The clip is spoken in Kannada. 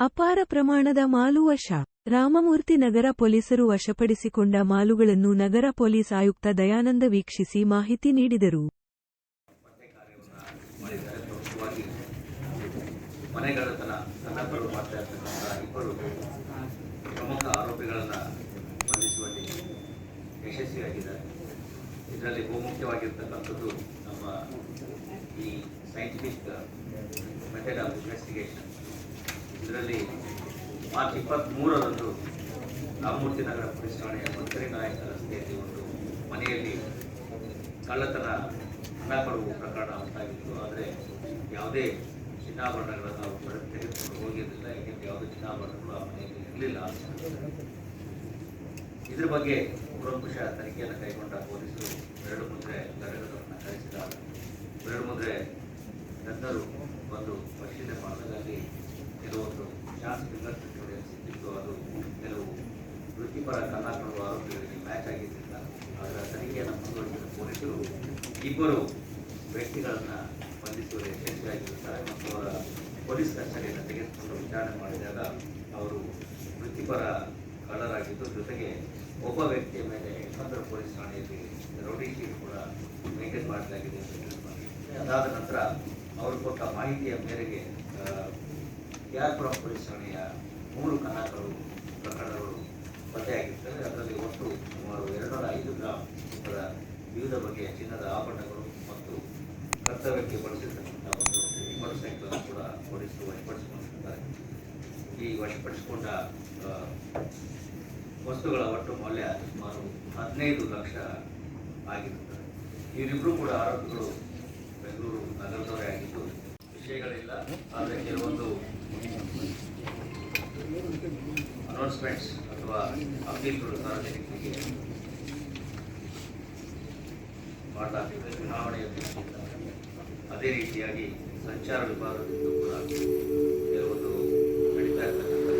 ಅಪಾರ ಪ್ರಮಾಣದ ಮಾಲು ವಶ. ರಾಮಮೂರ್ತಿ ನಗರ ಪೊಲೀಸರು ವಶಪಡಿಸಿಕೊಂಡ ಮಾಲುಗಳನ್ನು ನಗರ ಪೊಲೀಸ್ ಆಯುಕ್ತ ದಯಾನಂದ ವೀಕ್ಷಿಸಿ ಮಾಹಿತಿ ನೀಡಿದರು. ಪ್ರಮುಖ ಆರೋಪಿಗಳನ್ನು ಬಂಧಿಸುವಲ್ಲಿ ಯಶಸ್ವಿಯಾಗಿದ್ದಾರೆ ಇದರಲ್ಲಿ ಬಹುಮುಖ್ಯವಾಗಿರ್ತಕ್ಕಂಥದ್ದು ನಮ್ಮ ಈ ಸೈಂಟಿಫಿಕ್ ಮೆಥಡ್ ಆಫ್ ಇನ್ವೆಸ್ಟಿಗೇಷನ್ ಇದರಲ್ಲಿ ಮಾರ್ಚ್ ಇಪ್ಪತ್ತ್ಮೂರರಂದು ರಾಮಮೂರ್ತಿ ನಗರ ಪೊಲೀಸ್ ಠಾಣೆಯ ಮಂತ್ರಿ ನಾಯಕ ರಸ್ತೆಯಲ್ಲಿ ಒಂದು ಮನೆಯಲ್ಲಿ ಕಳ್ಳತನ, ಹಣ ಕೊಡುವ ಪ್ರಕರಣ ಉಂಟಾಗಿತ್ತು. ಆದರೆ ಯಾವುದೇ ಚಿನ್ನಾಭರಣಗಳನ್ನು ಅವರು ಬರ ತೆಗೆದುಕೊಂಡು ಹೋಗಿರಲಿಲ್ಲ. ಏಕೆಂದರೆ ಯಾವುದೇ ಚಿನ್ನಾಭರಣಗಳು ಆ ಮನೆಯಲ್ಲಿ ಇರಲಿಲ್ಲ. ಇದ್ರ ಬಗ್ಗೆ ಪುರಂಕುಶ ತನಿಖೆಯನ್ನು ಕೈಗೊಂಡ ಪೊಲೀಸರು ಎರಡು ಮುದ್ರೆ ಘಟಕಗಳನ್ನು ಕರೆಸಿದ ಎರಡು ಮುದ್ರೆ ತಜ್ಞರು ಬಂದು ಪರಿಶೀಲನೆ ಕೆಲವೊಂದು ಶಾಂತಿ ಫಿಂಗರ್ ಪ್ರಿಂಟ್ ಸಿಕ್ಕಿತ್ತು ಅದು ಕೆಲವು ವೃತ್ತಿಪರ ಕನ್ನಡಗಳು ಆರೋಪಿಗಳಿಗೆ ಮ್ಯಾಚ್ ಆಗಿದ್ದರಿಂದ ಅದರ ತನಿಖೆಯನ್ನು ಮುಂದುವರಿಸಿದ ಪೊಲೀಸರು ಇಬ್ಬರು ವ್ಯಕ್ತಿಗಳನ್ನು ಬಂಧಿಸುವಲ್ಲಿ ಯಶಸ್ವಿಯಾಗಿರುತ್ತಾರೆ ಮತ್ತು ಅವರ ಪೊಲೀಸ್ ಕಸ್ಟಡಿಯನ್ನು ತೆಗೆದುಕೊಂಡು ವಿಚಾರಣೆ ಮಾಡಿದಾಗ ಅವರು ವೃತ್ತಿಪರ ಕಳ್ಳರಾಗಿದ್ದು, ಜೊತೆಗೆ ಒಬ್ಬ ವ್ಯಕ್ತಿಯ ಮೇಲೆ ಯಶವಂತರ ಪೊಲೀಸ್ ಠಾಣೆಯಲ್ಲಿ ರೌಡಿ ಶೀಟ್ ಕೂಡ ಮೇಂಟೈನ್ ಮಾಡಲಾಗಿದೆ ಅಂತ ಅದಾದ ನಂತರ ಅವರು ಕೊಟ್ಟ ಮಾಹಿತಿಯ ಮೇರೆಗೆ ಕೆ ಆರ್ ಪುರಂ ಪೊಲೀಸ್ ಠಾಣೆಯ ಮೂರು ಕನ್ನಡಗಳು ಪ್ರಕರಣಗಳು ಪತ್ತೆಯಾಗಿರ್ತವೆ. ಅದರಲ್ಲಿ ಒಟ್ಟು ಸುಮಾರು ಎರಡರ ಐದು ಗ್ರಾಮ್ ತೂಕದ ವಿವಿಧ ಬಗೆಯ ಚಿನ್ನದ ಆಭರಣಗಳು ಮತ್ತು ಕರ್ತವ್ಯಕ್ಕೆ ಬಳಸಿರ್ತಕ್ಕಂಥ ಒಂದು ಮೋಟರ್ ಸೈಕಲ್ ಕೂಡ ಪೊಲೀಸರು ವಶಪಡಿಸಿಕೊಂಡಿರ್ತಾರೆ ಈ ವಶಪಡಿಸಿಕೊಂಡ ವಸ್ತುಗಳ ಒಟ್ಟು ಮೌಲ್ಯ ಸುಮಾರು ಹದಿನೈದು ಲಕ್ಷ ಆಗಿರುತ್ತದೆ. ಇವರಿಬ್ಬರು ಕೂಡ ಆರೋಪಿಗಳು ಬೆಂಗಳೂರು ನಗರದವರೇ ಆಗಿದ್ದು ವಿಷಯಗಳಿಲ್ಲ. ಆದರೆ ಕೆಲವೊಂದು ಅನೌನ್ಸ್ಮೆಂಟ್ಸ್ ಅಥವಾ ಅಪೀಲ್ಗಳು ಸಾರ್ವಜನಿಕರಿಗೆ ಮಾಡಲಾಗ್ತದೆ ಚುನಾವಣೆಯ ದೃಷ್ಟಿಯಿಂದ ಅದೇ ರೀತಿಯಾಗಿ ಸಂಚಾರ ವಿಭಾಗದಿಂದ ಕೂಡ ಕೆಲವೊಂದು ನಡೀತಾ ಇರ್ತಕ್ಕಂಥ